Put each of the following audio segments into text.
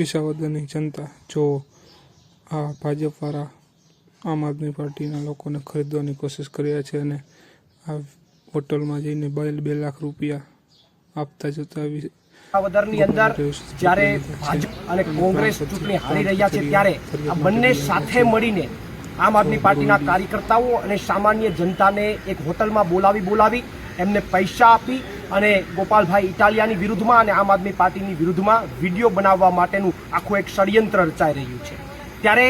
વિસાવદરની જનતા જો આ ભાજપવાળા આમ આદમી પાર્ટીના લોકોને ખરીદવાની કોશિશ કર્યા છે અને આ હોટલમાં જઈને બે બે લાખ રૂપિયા આપતા જતા વિસાવદરની અંદર જ્યારે ભાજપ અને કોંગ્રેસ ચૂંટણી હારી રહ્યા છે ત્યારે આ બંને સાથે મળીને આમ આદમી પાર્ટીના કાર્યકર્તાઓ અને સામાન્ય જનતાને એક હોટલમાં બોલાવી બોલાવી એમને પૈસા આપી અને ગોપાલભાઈ ઇટાલિયાની વિરુદ્ધમાં અને આમ આદમી પાર્ટીની વિરુદ્ધમાં વીડિયો બનાવવા માટેનું આખું એક ષડયંત્ર રચાઈ રહ્યું છે. ત્યારે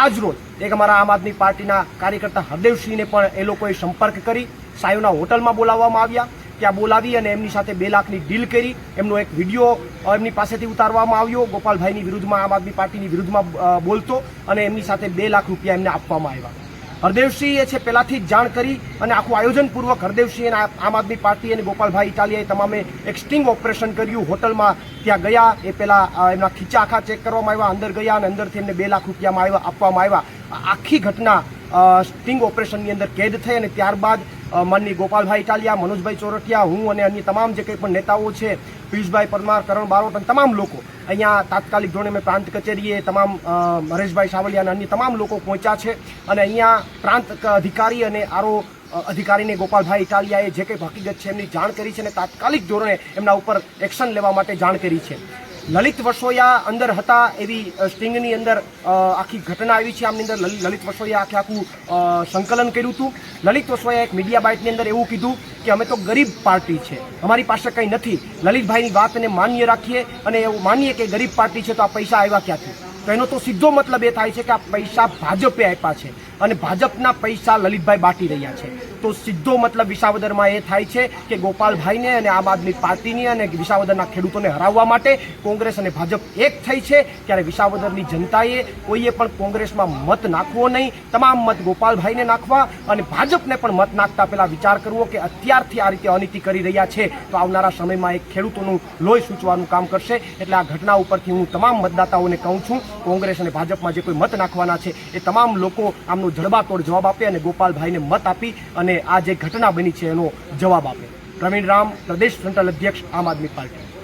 આજ રોજ એક અમારા આમ આદમી પાર્ટીના કાર્યકર્તા હરદેવસિંહને પણ એ લોકોએ સંપર્ક કરી, સાયુના હોટલમાં બોલાવવામાં આવ્યા. ત્યાં બોલાવી અને એમની સાથે બે લાખની ડીલ કરી. એમનો એક વીડિયો એમની પાસેથી ઉતારવામાં આવ્યો. ગોપાલભાઈની વિરુદ્ધમાં, આમ આદમી પાર્ટીની વિરુદ્ધમાં બોલતો અને એમની સાથે બે લાખ રૂપિયા એમને આપવામાં આવ્યા. હરદેવસિંહે છે પહેલાંથી જ જાણ કરી અને આખું આયોજનપૂર્વક હરદેવસિંહ અને આમ આદમી પાર્ટી અને ગોપાલભાઈ ઇટાલિયાએ તમામે એક સ્ટિંગ ઓપરેશન કર્યું. હોટલમાં ત્યાં ગયા, એ પહેલાં એમના ખીચા આખા ચેક કરવામાં આવ્યા, અંદર ગયા અને અંદરથી એમને બે લાખ રૂપિયામાં આવ્યા, આપવામાં આવ્યા. આખી ઘટના સ્ટિંગ ઓપરેશનની અંદર કેદ થઈ અને ત્યારબાદ માનની ગોપાલભાઈ ઇટાલિયા મનોજભાઈ ચોરટિયા, હું અને અન્ય તમામ જે કંઈ પણ નેતાઓ છે, પિયુષભાઈ પરમાર, કરણ બારોટ અને તમામ લોકો અહીંયા તાત્કાલિક ધોરણે મેં પ્રાંત કચેરીએ તમામ હરેશભાઈ સાવલિયા અને અન્ય તમામ લોકો પહોંચ્યા છે અને અહીંયા પ્રાંત અધિકારી અને આરો અધિકારીને ગોપાલભાઈ ઇટાલિયાએ જે કંઈ હકીકત છે એમની જાણ કરી છે અને તાત્કાલિક ધોરણે એમના ઉપર એક્શન લેવા માટે જાણ કરી છે. લલિત વસોયા અંદર હતા એવી સ્ટિંગની અંદર આખી ઘટના આવી છે આમની અંદર. લલિ- લલિત વસોયા આખે આખું સંકલન કર્યું હતું. લલિત વસોયા એક મીડિયા બાઇટની અંદર એવું કીધું કે અમે તો ગરીબ પાર્ટી છે. અમારી પાસે કંઈ નથી. લલિતભાઈની વાતને માન્ય રાખીએ અને એવું માનીએ કે ગરીબ પાર્ટી છે તો આ પૈસા આવ્યા ક્યાંથી? તો એનો તો સીધો મતલબ એ થાય છે કે આ પૈસા ભાજપે આપ્યા છે. અને ભાજપના પૈસા લલિતભાઈ બાટી રહ્યા છે. તો સીધો મતલબ વિસાવદરમાં એ થાય છે કે ગોપાલભાઈને અને આમ આદમી પાર્ટીની અને વિસાવદરના ખેડૂતોને હરાવવા માટે કોંગ્રેસ અને ભાજપ એક થઈ છે. ત્યારે વિસાવદરની જનતાએ કોઈએ પણ કોંગ્રેસમાં મત નાખવો નહીં. તમામ મત ગોપાલભાઈને નાખવા અને ભાજપને પણ મત નાખતા પહેલાં વિચાર કરવો કે અત્યારથી આ રીતે અનીતિ કરી રહ્યા છે તો આવનારા સમયમાં એક ખેડૂતોનું લોહી સૂચવાનું કામ કરશે. એટલે આ ઘટના ઉપરથી હું તમામ મતદાતાઓને કહું છું, કોંગ્રેસ અને ભાજપમાં જે કોઈ મત નાખવાના છે એ તમામ લોકો આમનો જડબાતોડ જવાબ આપે અને ગોપાલભાઈને મત આપી અને આ જે ઘટના બની છે એનો જવાબ આપે. પ્રવીણ રામ, પ્રદેશ ફ્રન્ટલ અધ્યક્ષ, આમ આદમી પાર્ટી.